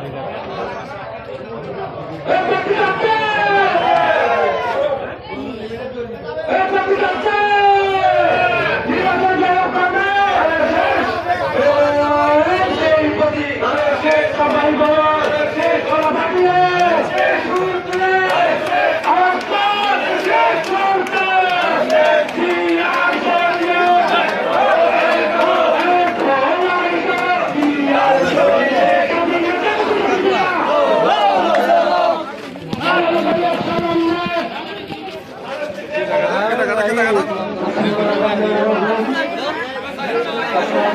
ಮಾಡಿದ್ದಾರೆ সামনে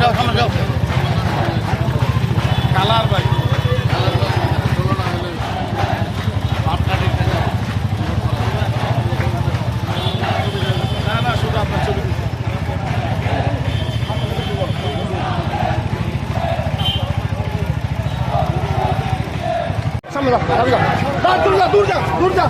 যা সামনে যা যা, দূর যা দূর যা দূর যা।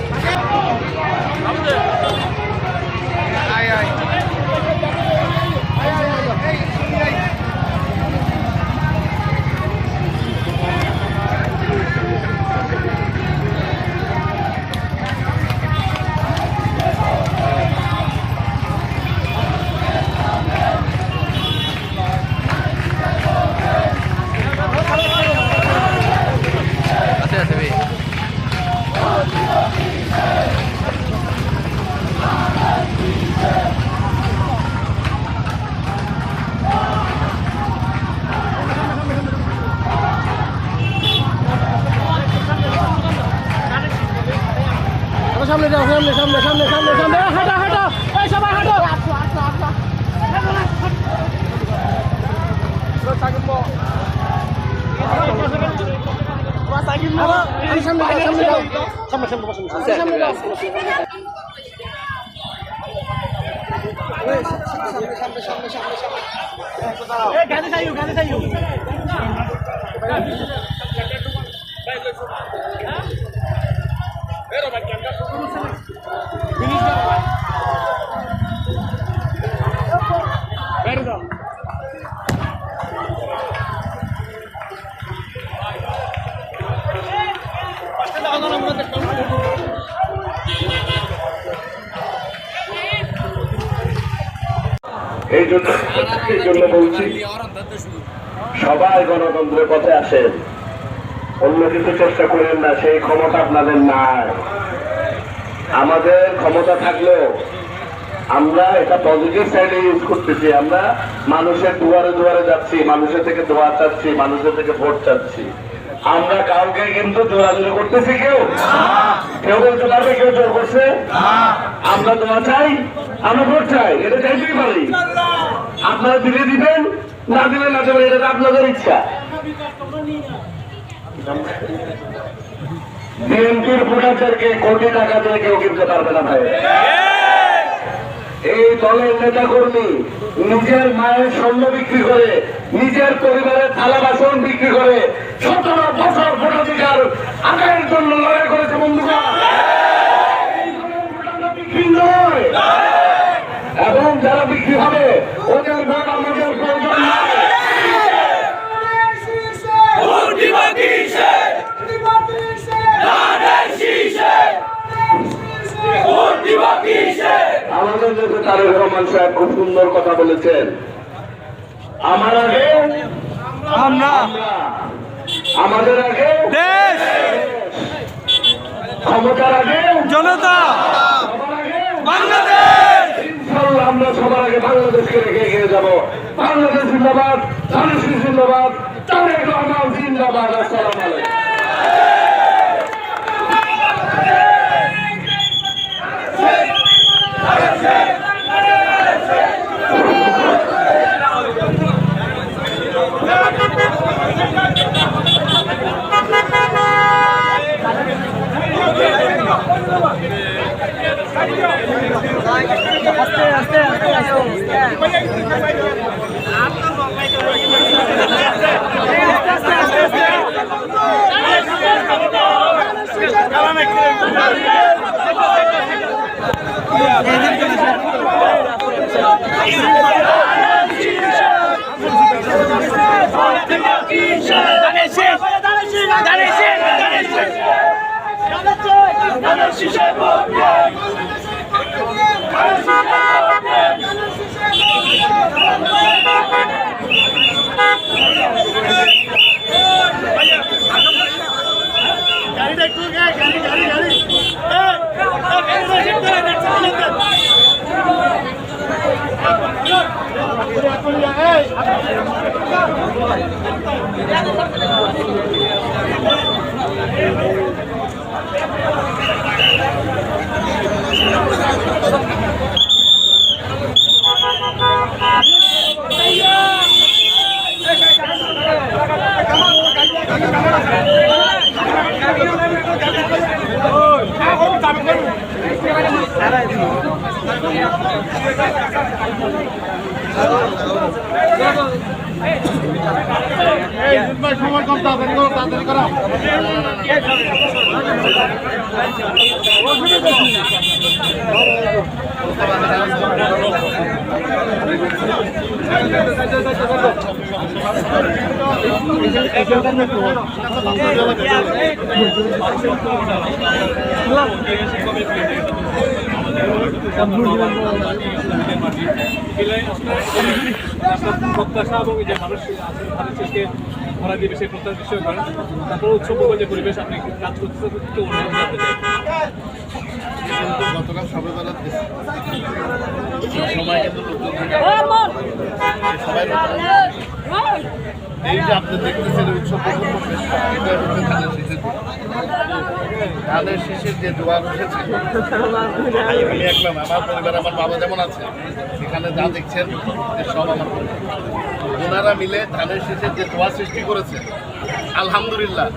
সামনে যাও, সামনে সামনে সামনে সামনে সামনে। হাঁটো হাঁটো। এই সবাই হাঁটো। সামনে সামনে সামনে সামনে এই জন্য এই জন্য বলছি, সবাই গণতন্ত্রের পথে আসেন। অন্য কিছু চেষ্টা করেন না, সেই ক্ষমতা আপনাদের নাই। আমাদের ক্ষমতা থাকলেও আমরা এটা পজিটিভ সাইডে ইউজ করতেছি। আমরা মানুষের দুয়ারে দুয়ারে যাচ্ছি, মানুষের থেকে দোয়া চাচ্ছি, মানুষের থেকে ভোট চাচ্ছি। আমরা কাউকে কিন্তু জোরাজোরি করতেছি কেউ? কেউ বলতে পারবে কেউ জোর করছে? আমরা দোয়া চাই, আমরা ভোট চাই, এটা চাইতেই পারি। আপনারা দিলে দিবেন, না দিলে না দেবেন, এটা আপনাদের ইচ্ছা। বিএনপির ভোটারদেরকে কোটি টাকা দিয়ে কেউ কিনতে পারবে না ভাই। এই দলের নেতা কর্মী নিজের মায়ের স্বর্ণ বিক্রি করে, নিজের পরিবারের থালা বাসন বিক্রি করে ভোটাধিকার জন্য লড়াই করেছে বন্ধুরা। এবং যারা বিক্রি হবে ওদের ভোট আমাদের প্রয়োজন আমাদের নেতা তারেক রহমান সাহেব খুব সুন্দর কথা বলেছেন। আমার আগে আমরা আমাদের আগে দেশ। ক্ষমতার আগে জনতা। বাংলাদেশ। আমরা সবার আগে বাংলাদেশকে রেখে এগিয়ে যাব। বাংলাদেশ জিন্দাবাদ জিন্দাবাদ। তারেক রহমান জিন্দাবাদ। আসসালাম আলাইকুম আস্তে আস্তে আস্তে শীষে ভোট দেন ধানের শীষে ভোট দেন সময় কম তাড়াতাড়ি করো তাড়াতাড়ি করো প্রত্যাশা এবং যে মানুষ শেষকে ধরা দিয়ে বেশি প্রত্যাশা বিষয় করেন তারপর উৎসব যে পরিবেশ, আপনি কাজ করতে অনুভব করতে চাই গতকাল সকালবেলা সময় কিন্তু এই যে আপনি দেখতেছেন উৎসব ধানের শীষের যে জোয়ার উঠেছে আমি একদম আমার পরিবার আমার বাবা যেমন আছে এখানে যা দেখছেন সব আমার। ওনারা মিলে ধানের শীষের যে জোয়ার সৃষ্টি করেছে আলহামদুলিল্লাহ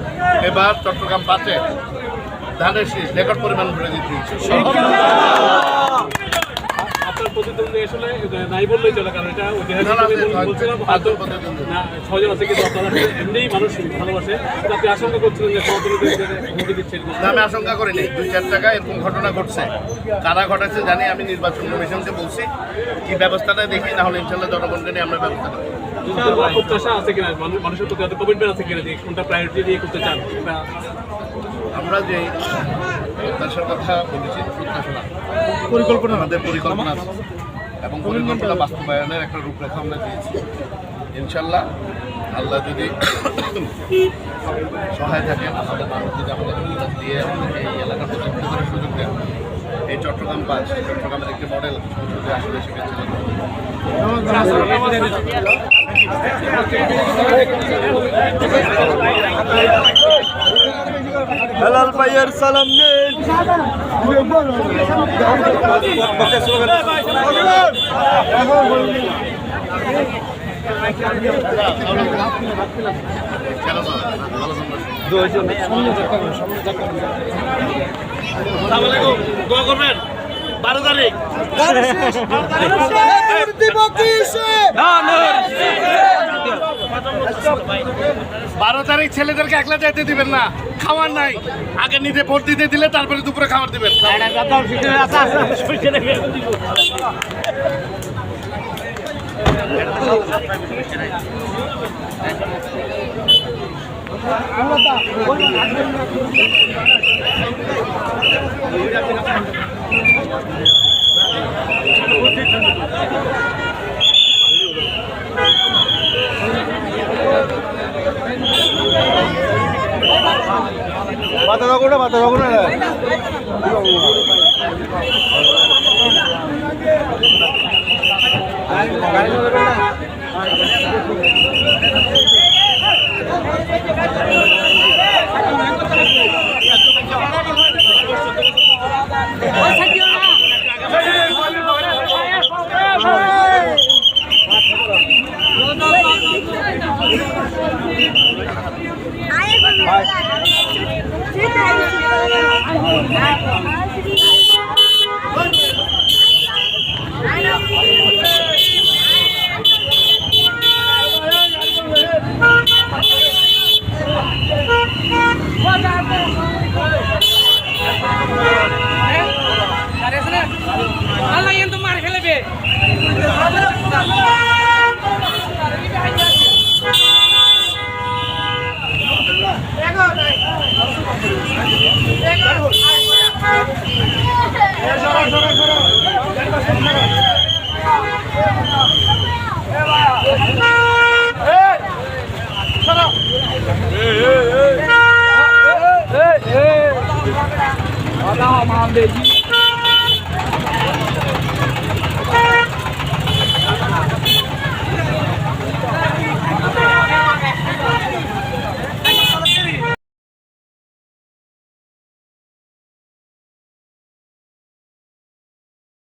এবার চট্টগ্রাম পাঁচে ধানের শীষ রেকর্ড পরিমাণ ভরে দিতে আপনার প্রতিদ্বন্দ্বী আসলে নাই বললেই চলে কারণ এটা না, না, আছে, ছয়জন কিন্তু আপনারা এমনিই মানুষ ভালোবাসে। আপনি আশঙ্কা করছিলেন যে আমি আশঙ্কা করিনি। দুই চার টাকা এরকম ঘটনা ঘটছে। কারা ঘটাচ্ছে জানি আমি নির্বাচন কমিশনকে বলছি। কি ব্যবস্থাটা দেখি না হলে ইনশাল্লাহ জনগণকে নিয়ে আমরা ব্যবস্থা নেব। প্রত্যাশা আছে কিনা? মানুষের প্রতি কমিটমেন্ট আছে কিনা যে কোনটা প্রায়োরিটি দিয়ে করতে চান? আমরা যে প্রত্যাশার কথা বলেছি প্রত্যাশা পরিকল্পনা। আমাদের পরিকল্পনা আছে। এবং পরিকল্পনা বাস্তবায়নের একটা রূপরেখা আমরা দিয়েছি। ইনশাল্লাহ আল্লাহ যদি সহায় থাকেন আমাদের মানুষ যদি আমাদের অনুদান দিয়ে আমাদেরকে এই এলাকার প্রতিনিধি করার সুযোগ দেন। এই চট্টগ্রাম পাঁচ চট্টগ্রামের একটি মডেল যদি আসলে যাবে। হেলাল ভাইয়ের সালাম নেন? ভালো থাকবেন। বারো তারিখ ছেলেদেরকে একলা যেতে দিবেন না, খাওয়ার নাই। আগে নিজে ভোট দিতে দিলে তারপরে দুপুরে খাবার দিবেন। রাখো ਨਾਮ ਦੇ ਜੀ